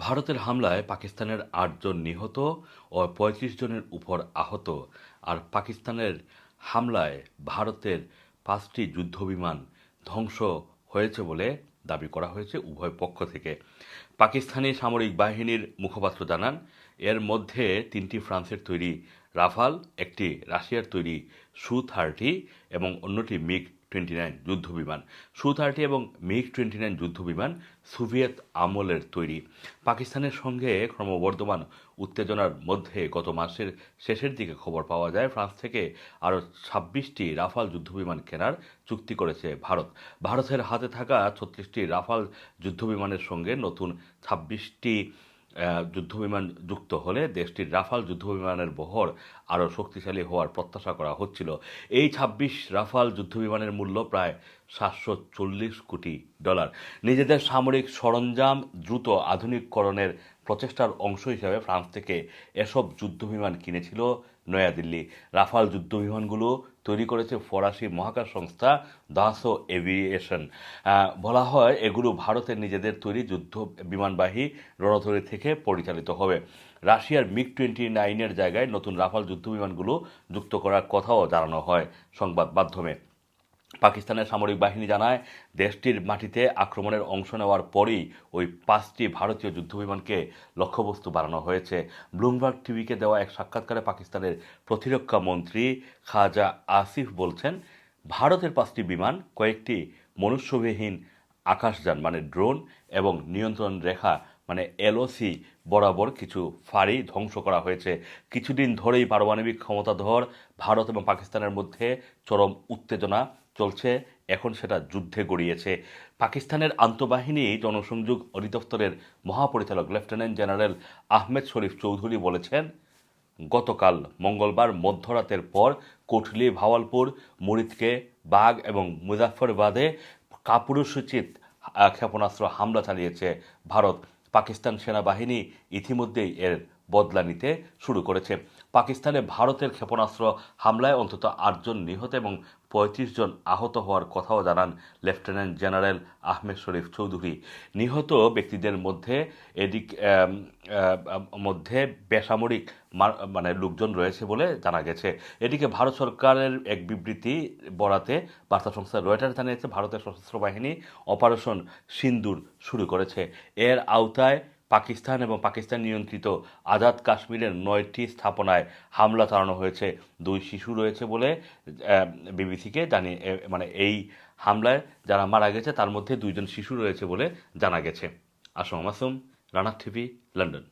ভারতের হামলায় পাকিস্তানের আটজন নিহত ও পঁয়ত্রিশ জনের উপর আহত। আর পাকিস্তানের হামলায় ভারতের পাঁচটি যুদ্ধবিমান ধ্বংস হয়েছে বলে দাবি করা হয়েছে উভয় পক্ষ থেকে। পাকিস্তানি সামরিক বাহিনীর মুখপাত্র জানান, এর মধ্যে তিনটি ফ্রান্সের তৈরি রাফাল, একটি রাশিয়ার তৈরি সু থার্টি এবং অন্যটি মিগ টোয়েন্টি নাইন যুদ্ধবিমান। সু থার্টি এবং মিগ টোয়েন্টি নাইন যুদ্ধবিমান সোভিয়েত আমলের তৈরি। পাকিস্তানের সঙ্গে ক্রমবর্ধমান উত্তেজনার মধ্যে গত মাসের শেষের দিকে খবর পাওয়া যায়, ফ্রান্স থেকে আরও ছাব্বিশটি রাফাল যুদ্ধবিমান কেনার চুক্তি করেছে ভারত। ভারতের হাতে থাকা ছত্রিশটি রাফাল যুদ্ধবিমানের সঙ্গে নতুন ছাব্বিশটি যুদ্ধবিমান যুক্ত হলে দেশটির রাফাল যুদ্ধবিমানের বহর আরও শক্তিশালী হওয়ার প্রত্যাশা করা হচ্ছিল। এই ছাব্বিশ রাফাল যুদ্ধবিমানের মূল্য প্রায় সাতশো চল্লিশ কোটি ডলার। নিজেদের সামরিক সরঞ্জাম দ্রুত আধুনিককরণের প্রচেষ্টার অংশ হিসেবে ফ্রান্স থেকে এসব যুদ্ধবিমান কিনেছিল নয়াদিল্লি। রাফাল যুদ্ধবিমানগুলো তৈরি করেছে ফরাসি মহাকাশ সংস্থা দাসো এভিয়েশন। বলা হয় এগুলো ভারতের নিজেদের তৈরি যুদ্ধ বিমানবাহী রণতরী থেকে পরিচালিত হবে। রাশিয়ার মিগ টোয়েন্টি নাইনের জায়গায় নতুন রাফাল যুদ্ধ বিমানগুলো যুক্ত করার কথাও জানানো হয় সংবাদ মাধ্যমে। পাকিস্তানের সামরিক বাহিনী জানায়, দেশটির মাটিতে আক্রমণের অংশ নেওয়ার পরই ওই পাঁচটি ভারতীয় যুদ্ধবিমানকে লক্ষ্যবস্তু বানানো হয়েছে। ব্লুমবার্গ টিভিকে দেওয়া এক সাক্ষাৎকারে পাকিস্তানের প্রতিরক্ষা মন্ত্রী খাজা আসিফ বলছেন, ভারতের পাঁচটি বিমান কয়েকটি মনুষ্যবিহীন আকাশযান মানে ড্রোন এবং নিয়ন্ত্রণ রেখা মানে এলওসি বরাবর কিছু ফাঁড়ি ধ্বংস করা হয়েছে। কিছুদিন ধরেই পারমাণবিক ক্ষমতাধর ভারত এবং পাকিস্তানের মধ্যে চরম উত্তেজনা চলছে, এখন সেটা যুদ্ধে গড়িয়েছে। পাকিস্তানের আন্তঃবাহিনী জনসংযোগ অধিদপ্তরের মহাপরিচালক লেফটেন্যান্ট জেনারেল আহমেদ শরীফ চৌধুরী বলেছেন, গতকাল মঙ্গলবার মধ্যরাতের পর কোটলি, ভাওয়ালপুর, মুরিদকে বাগ এবং মুজাফরবাদে কাপুরুষোচিত ক্ষেপণাস্ত্র হামলা চালিয়েছে ভারত। পাকিস্তান সেনাবাহিনী ইতিমধ্যেই এর বদলা নিতে শুরু করেছে। পাকিস্তানে ভারতের ক্ষেপণাস্ত্র হামলায় অন্তত আটজন নিহত এবং পঁয়ত্রিশ জন আহত হওয়ার কথাও জানান লেফটেন্যান্ট জেনারেল আহমেদ শরীফ চৌধুরী। নিহত ব্যক্তিদের মধ্যে এদিক মধ্যে বেসামরিক মানে লোকজন রয়েছে বলে জানা গেছে। এদিকে ভারত সরকারের এক বিবৃতি বরাতে বার্তা সংস্থা রয়টার জানিয়েছে, ভারতের সশস্ত্র বাহিনী অপারেশন সিন্দুর শুরু করেছে। এর আওতায় পাকিস্তান এবং পাকিস্তান নিয়ন্ত্রিত আজাদ কাশ্মীরের নয়টি স্থাপনায় হামলা চালানো হয়েছে। দুই শিশু রয়েছে বলে বিবিসিকে জানিয়ে মানে এই হামলায় যারা মারা গেছে তার মধ্যে দুইজন শিশু রয়েছে বলে জানা গেছে। Assam Masum Rana TV, London.